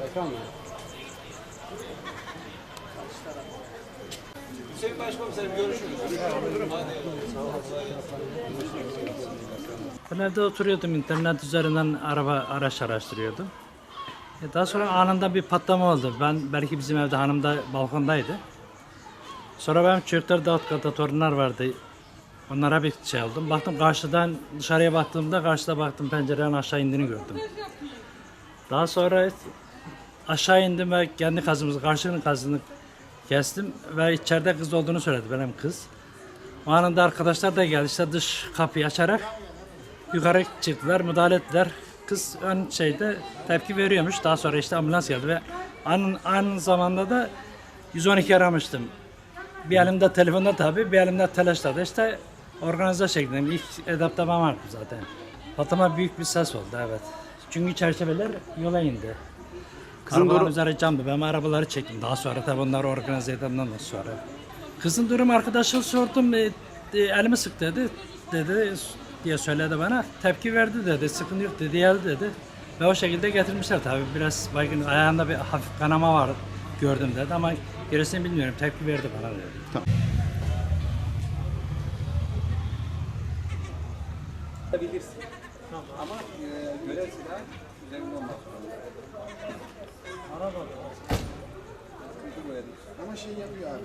Bakan mı? Hüseyin Başkomiserim görüşürüz. Hadi. Sağ olun. Ben evde oturuyordum internet üzerinden araba araç araştırıyordum. E, Daha sonra anında bir patlama oldu. Ben belki bizim evde hanım da balkondaydı. Sonra benim çocuklar da alt katta torunlar vardı. Onlara bir şey oldum. Baktım karşıdan dışarıya baktığımda karşıda baktım pencerenin aşağı indiğini gördüm. Daha sonra aşağı indim ve kendi kazımızı, karşının kazını kestim ve içeride kız olduğunu söyledi benim kız. O anında arkadaşlar da geldi işte dış kapıyı açarak yukarı çıktılar, müdahale ettiler. Kız ön şeyde tepki veriyormuş. Daha sonra işte ambulans geldi ve aynı, aynı zamanda da 112 aramıştım. Bir elimde telefonda tabii, bir elimde telaşla işte organize şeklinde ilk edapta ben vardım zaten. Patlama büyük bir ses oldu evet. Çünkü çerçeveler yola indi. Kızın Arabanın durum- üzeri camdı. Ben arabaları çektim. Daha sonra tabii onları organize edenden de sonra. Kızın durum arkadaşa sordum. E, e, elimi sık dedi. Dedi diye söyledi bana. Tepki verdi dedi. Sıkıntı yok dedi. Geldi dedi. Ve o şekilde getirmişler tabii. Biraz baygın ayağında bir hafif kanama var gördüm dedi ama gerisini bilmiyorum. Tepki verdi bana dedi. Bilirsin. Ama e, görev silahı üzerinde olmak yani. Ama şey yapıyor abi.